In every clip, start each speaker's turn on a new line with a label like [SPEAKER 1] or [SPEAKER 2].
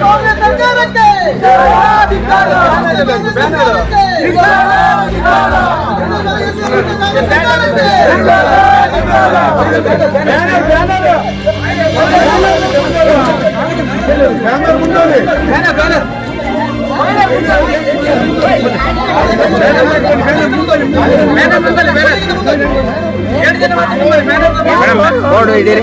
[SPEAKER 1] కాంగ్రెస్ సర్కారಕ್ಕೆ ఇది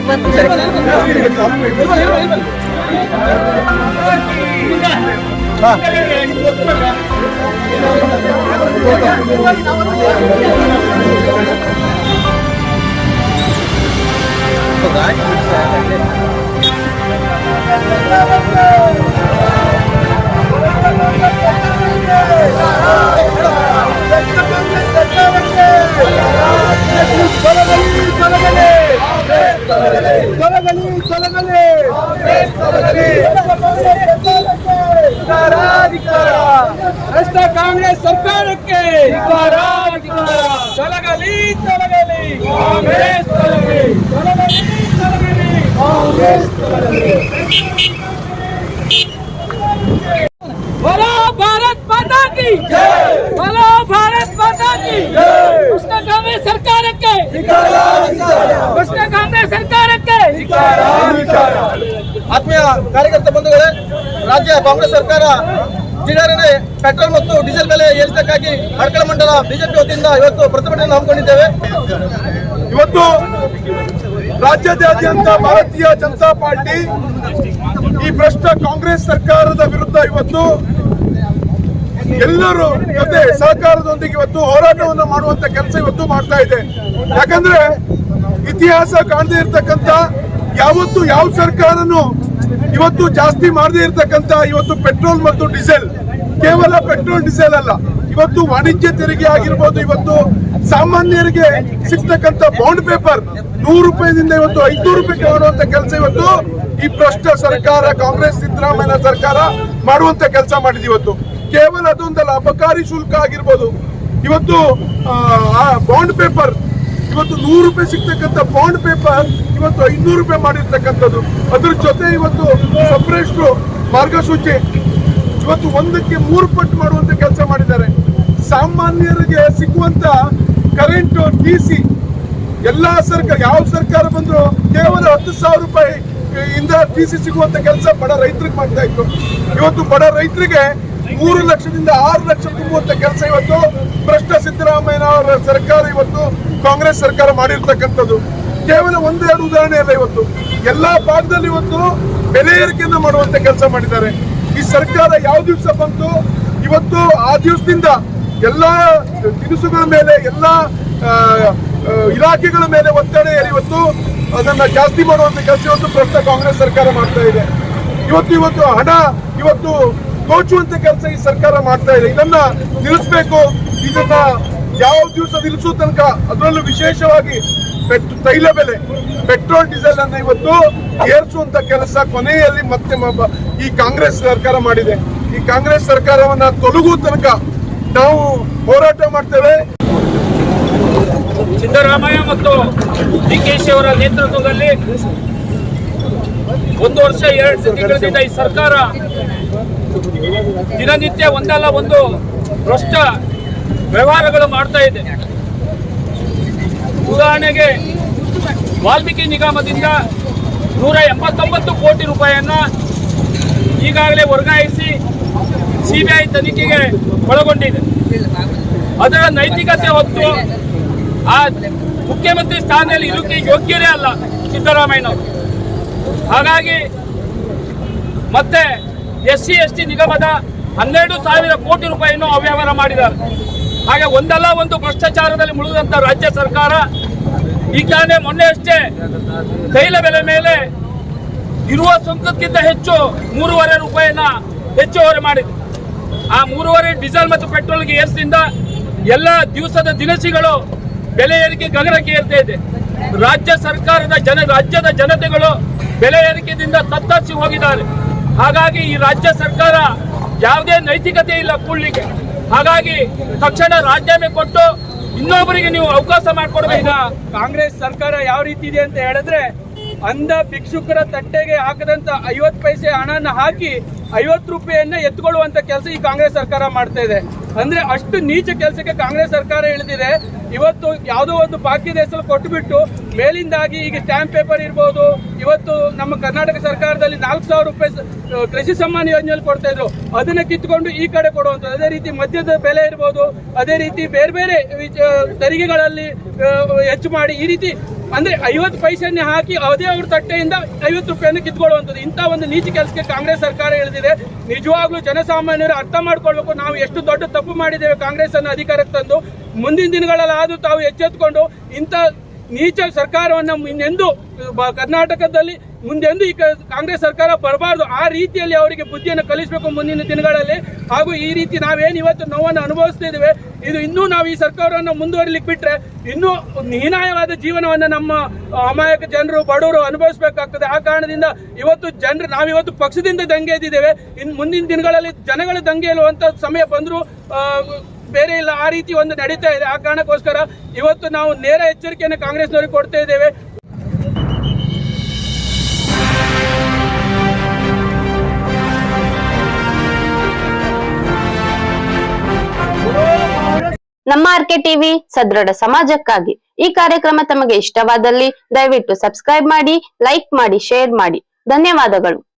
[SPEAKER 2] চলে গেলে চলে গেলে ಕಾಂಗ್ರೆಸ್ ಸರ್ಕಾರಕ್ಕೆ ತೊಲಗಲಿ ತೊಲಗಲಿ ಕಾಂಗ್ರೆಸ್ ತೊಲಗಲಿ ತೊಲಗಲಿ ತೊಲಗಲಿ बोलो भारत माता की बोलो भारत माता की ಕೃಷ್ಣ ಕಾಂಗ್ರೆಸ್ ಸರ್ಕಾರಕ್ಕೆ ಕೃಷ್ಣ ಕಾಂಗ್ರೆಸ್ ಸರ್ಕಾರಕ್ಕೆ
[SPEAKER 3] ಆತ್ಮೀಯ ಕಾರ್ಯಕರ್ತ ಬಂಧುಗಳೇ ರಾಜ್ಯ ಕಾಂಗ್ರೆಸ್ ಸರ್ಕಾರ ದಿಢೀರನೆ ಪೆಟ್ರೋಲ್ ಮತ್ತು ಡೀಸೆಲ್ ಬೆಲೆ ಏರಿಸಕ್ಕಾಗಿ ಅಡ್ಕಳ ಮಂಡಲ ಬಿಜೆಪಿ ವತಿಯಿಂದ ಇವತ್ತು ಪ್ರತಿಭಟನೆ ಹಮ್ಮಿಕೊಂಡಿದ್ದೇವೆ.
[SPEAKER 4] ಇವತ್ತು ರಾಜ್ಯಾದ್ಯಂತ ಭಾರತೀಯ ಜನತಾ ಪಾರ್ಟಿ ಈ ಭ್ರಷ್ಟ ಕಾಂಗ್ರೆಸ್ ಸರ್ಕಾರದ ವಿರುದ್ಧ ಇವತ್ತು ಎಲ್ಲರೂ ಜೊತೆ ಸಹಕಾರದೊಂದಿಗೆ ಇವತ್ತು ಹೋರಾಟವನ್ನು ಮಾಡುವಂತ ಕೆಲಸ ಇವತ್ತು ಮಾಡ್ತಾ ಇದೆ. ಯಾಕಂದ್ರೆ ಇತಿಹಾಸ ಕಾಣದೇ ಇರತಕ್ಕಂತ ಯಾವತ್ತು ಯಾವ ಸರ್ಕಾರನು ಇವತ್ತು ಜಾಸ್ತಿ ಮಾಡದೇ ಇರತಕ್ಕಂತ ಇವತ್ತು ಪೆಟ್ರೋಲ್ ಮತ್ತು ಡೀಸೆಲ್ ಕೇವಲ ಪೆಟ್ರೋಲ್, ಡೀಸೆಲ್ ಅಲ್ಲ. ಇವತ್ತು ವಾಣಿಜ್ಯ ತೆರಿಗೆ ಆಗಿರ್ಬೋದು, ಇವತ್ತು ಸಾಮಾನ್ಯರಿಗೆ ಸಿಗ್ತಕ್ಕಂಥ ಬಾಂಡ್ ಪೇಪರ್ ನೂರು ರೂಪಾಯಿದಿಂದ ಇವತ್ತು ಐನೂರು ರೂಪಾಯಿ ಮಾಡುವಂತ ಕೆಲಸ ಇವತ್ತು ಈ ಭ್ರಷ್ಟ ಸರ್ಕಾರ, ಕಾಂಗ್ರೆಸ್, ಸಿದ್ದರಾಮಯ್ಯ ಸರ್ಕಾರ ಮಾಡುವಂತ ಕೆಲಸ ಮಾಡಿದ ಇವತ್ತು. ಕೇವಲ ಅದೊಂದಲ್ಲ ಅಬಕಾರಿ ಶುಲ್ಕ ಆಗಿರ್ಬೋದು. ಇವತ್ತು ಬಾಂಡ್ ಪೇಪರ್, ಇವತ್ತು ನೂರು ರೂಪಾಯಿ ಸಿಗ್ತಕ್ಕಂಥ ಬಾಂಡ್ ಪೇಪರ್ ಇವತ್ತು ಐನೂರು ರೂಪಾಯಿ ಮಾಡಿರ್ತಕ್ಕಂಥದ್ದು. ಅದ್ರ ಜೊತೆ ಇವತ್ತು ಸಪ್ರೇಷ್ಟು ಮಾರ್ಗಸೂಚಿ ಇವತ್ತು ಒಂದಕ್ಕೆ ಮೂರು ಪಟ್ಟು ಮಾಡುವಂತ ಕೆಲಸ ಮಾಡಿದ್ದಾರೆ. ಸಾಮಾನ್ಯರಿಗೆ ಸಿಗುವಂತ ಕರೆಂಟ್ ಡಿ ಸಿ ಎಲ್ಲಾ ಸರ್ಕಾರ, ಯಾವ ಸರ್ಕಾರ ಬಂದ್ರು ಕೇವಲ ಹತ್ತು ಸಾವಿರ ರೂಪಾಯಿ ಇಂದ ಡಿ ಸಿ ಸಿಗುವಂತ ಕೆಲಸ ಬಡ ರೈತರಿಗೆ ಮಾಡ್ತಾ ಇತ್ತು. ಇವತ್ತು ಬಡ ರೈತರಿಗೆ ಮೂರು ಲಕ್ಷದಿಂದ ಆರು ಲಕ್ಷ ತುಂಬುವಂತ ಕೆಲಸ ಇವತ್ತು ಭ್ರಷ್ಟ ಸಿದ್ದರಾಮಯ್ಯ ಅವರ ಸರ್ಕಾರ ಇವತ್ತು ಕಾಂಗ್ರೆಸ್ ಸರ್ಕಾರ ಮಾಡಿರ್ತಕ್ಕಂಥದ್ದು. ಕೇವಲ ಒಂದೆರಡು ಉದಾಹರಣೆ ಅಲ್ಲ ಇವತ್ತು. ಎಲ್ಲಾ ಭಾಗದಲ್ಲಿ ಇವತ್ತು ಬೆಲೆ ಏರಿಕೆಯನ್ನು ಮಾಡುವಂತ ಕೆಲಸ ಮಾಡಿದ್ದಾರೆ. ಈ ಸರ್ಕಾರ ಯಾವ ದಿವಸ ಬಂತು? ಇವತ್ತು ಆ ದಿವಸದಿಂದ ಎಲ್ಲ ತಿನಿಸುಗಳ ಮೇಲೆ, ಎಲ್ಲ ಇಲಾಖೆಗಳ ಮೇಲೆ ಒತ್ತಡ ಇವತ್ತು ಅದನ್ನ ಜಾಸ್ತಿ ಮಾಡುವಂತ ಕೆಲಸ ಇವತ್ತು ಪ್ರಸ್ತುತ ಕಾಂಗ್ರೆಸ್ ಸರ್ಕಾರ ಮಾಡ್ತಾ ಇದೆ. ಇವತ್ತು ಇವತ್ತು ಹಣ, ಇವತ್ತು ದೋಚುವಂತ ಕೆಲಸ ಈ ಸರ್ಕಾರ ಮಾಡ್ತಾ ಇದೆ. ಇದನ್ನ ನಿಲ್ಲಿಸಬೇಕು. ಇದನ್ನ ಯಾವ ದಿವಸ ನಿಲ್ಲಿಸುವ ತನಕ ಅದರಲ್ಲೂ ವಿಶೇಷವಾಗಿ ತೈಲ ಬೆಲೆ, ಪೆಟ್ರೋಲ್, ಡೀಸೆಲ್ ಅನ್ನ ಇವತ್ತು ಏರಿಸುವಂತ ಕೆಲಸ ಕೊನೆಯಲ್ಲಿ ಮತ್ತೆ ಈ ಕಾಂಗ್ರೆಸ್ ಸರ್ಕಾರ ಮಾಡಿದೆ. ಈ ಕಾಂಗ್ರೆಸ್ ಸರ್ಕಾರವನ್ನ ತೊಲಗುವ ತನಕ ನಾವು ಹೋರಾಟ ಮಾಡ್ತೇವೆ.
[SPEAKER 2] ಸಿದ್ದರಾಮಯ್ಯ ಮತ್ತು ಡಿ ಕೆ ಶಿ ಅವರ ನೇತೃತ್ವದಲ್ಲಿ ಒಂದು ವರ್ಷ, ಎರಡು ತಿಂಗಳಿಂದ ಈ ಸರ್ಕಾರ ದಿನನಿತ್ಯ ಒಂದಲ್ಲ ಒಂದು ಭ್ರಷ್ಟ ವ್ಯವಹಾರಗಳು ಮಾಡ್ತಾ ಇದೆ. ಉದಾಹರಣೆಗೆ ವಾಲ್ಮೀಕಿ ನಿಗಮದಿಂದ ನೂರ ಎಂಬತ್ತೊಂಬತ್ತು ಕೋಟಿ ರೂಪಾಯಿಯನ್ನ ಈಗಾಗಲೇ ವರ್ಗಾಯಿಸಿ ಸಿಬಿಐ ತನಿಖೆಗೆ ಒಳಗೊಂಡಿದೆ. ಅದರ ನೈತಿಕತೆ ಹೊತ್ತು ಆ ಮುಖ್ಯಮಂತ್ರಿ ಸ್ಥಾನದಲ್ಲಿ ಇರೋಕೆ ಯೋಗ್ಯರೇ ಅಲ್ಲ ಸಿದ್ದರಾಮಯ್ಯನವರು. ಹಾಗಾಗಿ ಮತ್ತೆ ಎಸ್ ಸಿ, ಎಸ್ ಟಿ ನಿಗಮದ ಹನ್ನೆರಡು ಸಾವಿರ ಕೋಟಿ ರೂಪಾಯಿಯನ್ನು ಅವ್ಯವಹಾರ ಮಾಡಿದ್ದಾರೆ. ಹಾಗೆ ಒಂದಲ್ಲ ಒಂದು ಭ್ರಷ್ಟಾಚಾರದಲ್ಲಿ ಮುಳುಗಿದಂತ ರಾಜ್ಯ ಸರ್ಕಾರ ಈಗಾಗಲೇ ಮೊನ್ನೆಯಷ್ಟೇ ತೈಲ ಬೆಲೆ ಮೇಲೆ ಇರುವ ಸುಂಕಕ್ಕಿಂತ ಹೆಚ್ಚು ಮೂರುವರೆ ರೂಪಾಯಿನ ಹೆಚ್ಚುವರಿ ಮಾಡಿದೆ. ಆ ಮೂರುವರೆ ಡೀಸೆಲ್ ಮತ್ತು ಪೆಟ್ರೋಲ್ಗೆ ಏರಿಸಿಂದ ಎಲ್ಲ ದಿವಸದ ದಿನಸಿಗಳು ಬೆಲೆ ಏರಿಕೆ ಗಗನಕ್ಕೆ ಏರ್ತಾ ಇದೆ. ರಾಜ್ಯ ಸರ್ಕಾರದ ಜನ, ರಾಜ್ಯದ ಜನತೆಗಳು ಬೆಲೆ ಏರಿಕೆಯಿಂದ ತತ್ತರಿಸಿ ಹೋಗಿದ್ದಾರೆ. ಹಾಗಾಗಿ ಈ ರಾಜ್ಯ ಸರ್ಕಾರ ಯಾವುದೇ ನೈತಿಕತೆ ಇಲ್ಲ ಕೂಡ್ಲಿಕ್ಕೆ. ಹಾಗಾಗಿ ತಕ್ಷಣ ರಾಜೀನಾಮೆ ಕೊಟ್ಟು ಇನ್ನೊಬ್ಬರಿಗೆ ನೀವು ಅವಕಾಶ ಮಾಡಿಕೊಡ್ಬೇಕು.
[SPEAKER 5] ಕಾಂಗ್ರೆಸ್ ಸರ್ಕಾರ ಯಾವ ರೀತಿ ಇದೆ ಅಂತ ಹೇಳಿದ್ರೆ ಅಂಧ ಭಿಕ್ಷುಕರ ತಟ್ಟೆಗೆ ಹಾಕದಂತ ಐವತ್ತು ಪೈಸೆ ಹಣನ ಹಾಕಿ ಐವತ್ತು ರೂಪಾಯಿಯನ್ನ ಎತ್ಕೊಳ್ಳುವಂತ ಕೆಲಸ ಈ ಕಾಂಗ್ರೆಸ್ ಸರ್ಕಾರ ಮಾಡ್ತಾ ಇದೆ. ಅಂದ್ರೆ ಅಷ್ಟು ನೀಚ ಕೆಲಸಕ್ಕೆ ಕಾಂಗ್ರೆಸ್ ಸರ್ಕಾರ ಇಳಿದಿದೆ. ಇವತ್ತು ಯಾವುದೋ ಒಂದು ಬಾಕಿ ದೇಶದಲ್ಲಿ ಕೊಟ್ಟುಬಿಟ್ಟು ಮೇಲಿಂದಾಗಿ ಈಗ ಸ್ಟ್ಯಾಂಪ್ ಪೇಪರ್ ಇರ್ಬೋದು. ಇವತ್ತು ನಮ್ಮ ಕರ್ನಾಟಕ ಸರ್ಕಾರದಲ್ಲಿ ನಾಲ್ಕು ಸಾವಿರ ರೂಪಾಯಿ ಕೃಷಿ ಸಮ್ಮಾನ ಯೋಜನೆಯಲ್ಲಿ ಕೊಡ್ತಾ ಇದ್ರು. ಅದನ್ನ ಕಿತ್ಕೊಂಡು ಈ ಕಡೆ ಕೊಡುವಂಥದ್ದು. ಅದೇ ರೀತಿ ಮದ್ಯದ ಬೆಲೆ ಇರ್ಬೋದು. ಅದೇ ರೀತಿ ಬೇರೆ ಬೇರೆ ತೆರಿಗೆಗಳಲ್ಲಿ ಹೆಚ್ಚು ಮಾಡಿ ಈ ರೀತಿ ಅಂದ್ರೆ ಐವತ್ತು ಪೈಸೆಯನ್ನು ಹಾಕಿ ಅದೇ ಅವ್ರ ತಟ್ಟೆಯಿಂದ ಐವತ್ತು ರೂಪಾಯಿಯನ್ನು ಕಿತ್ಕೊಳ್ಳುವಂಥದ್ದು. ಇಂಥ ಒಂದು ನೀತಿ ಕೆಲಸಕ್ಕೆ ಕಾಂಗ್ರೆಸ್ ಸರ್ಕಾರ ಇಳಿದಿದೆ ನಿಜವಾಗ್ಲೂ ಜನಸಾಮಾನ್ಯರು ಅರ್ಥ ಮಾಡ್ಕೊಳ್ಬೇಕು. ನಾವು ಎಷ್ಟು ದೊಡ್ಡ ತಪ್ಪು ಮಾಡಿದ್ದೇವೆ ಕಾಂಗ್ರೆಸ್ ಅನ್ನು ಅಧಿಕಾರಕ್ಕೆ ತಂದು. ಮುಂದಿನ ದಿನಗಳಲ್ಲಿ ಆದ್ರೂ ತಾವು ಎಚ್ಚೆತ್ಕೊಂಡು ಇಂಥ ನೀಚ ಸರ್ಕಾರವನ್ನು ಇನ್ನೆಂದು ಕರ್ನಾಟಕದಲ್ಲಿ ಮುಂದೆಂದು ಈ ಕಾಂಗ್ರೆಸ್ ಸರ್ಕಾರ ಬರಬಾರ್ದು. ಆ ರೀತಿಯಲ್ಲಿ ಅವರಿಗೆ ಬುದ್ಧಿಯನ್ನು ಕಲಿಸಬೇಕು ಮುಂದಿನ ದಿನಗಳಲ್ಲಿ. ಹಾಗೂ ಈ ರೀತಿ ನಾವೇನು ಇವತ್ತು ನೋವನ್ನು ಅನುಭವಿಸ್ತಿದ್ದೇವೆ ಇದು ಇನ್ನೂ ನಾವು ಈ ಸರ್ಕಾರವನ್ನು ಮುಂದುವರಿಲಿಕ್ಕೆ ಬಿಟ್ಟರೆ ಇನ್ನೂ ಹೀನಾಯವಾದ ಜೀವನವನ್ನು ನಮ್ಮ ಅಮಾಯಕ ಜನರು, ಬಡವರು ಅನುಭವಿಸಬೇಕಾಗ್ತದೆ. ಆ ಕಾರಣದಿಂದ ಇವತ್ತು ಜನರು, ನಾವಿವತ್ತು ಪಕ್ಷದಿಂದ ದಂಗೆ ಎದ್ದಿದ್ದೇವೆ. ಇನ್ನು ಮುಂದಿನ ದಿನಗಳಲ್ಲಿ ಜನಗಳು ದಂಗೆ ಇರುವಂಥ ಸಮಯ ಬಂದರೂ ಬೇರೆ ಇಲ್ಲ, ಆ ರೀತಿ ಒಂದು ನಡೀತಾ ಇದೆ. ಆ ಕಾರಣಕ್ಕೋಸ್ಕರ ಇವತ್ತು ನಾವು ನೇರ ಎಚ್ಚರಿಕೆಯನ್ನು ಕಾಂಗ್ರೆಸ್ನವರಿಗೆ ಕೊಡ್ತಾ ಇದ್ದೇವೆ.
[SPEAKER 6] ನಮ್ಮ ಆರ್ಕೆ ಟಿವಿ ಸದೃಢ ಸಮಾಜಕ್ಕಾಗಿ ಈ ಕಾರ್ಯಕ್ರಮ ತಮಗೆ ಇಷ್ಟವಾದಲ್ಲಿ ದಯವಿಟ್ಟು ಸಬ್ಸ್ಕ್ರೈಬ್ ಮಾಡಿ, ಲೈಕ್ ಮಾಡಿ, ಶೇರ್ ಮಾಡಿ. ಧನ್ಯವಾದಗಳು.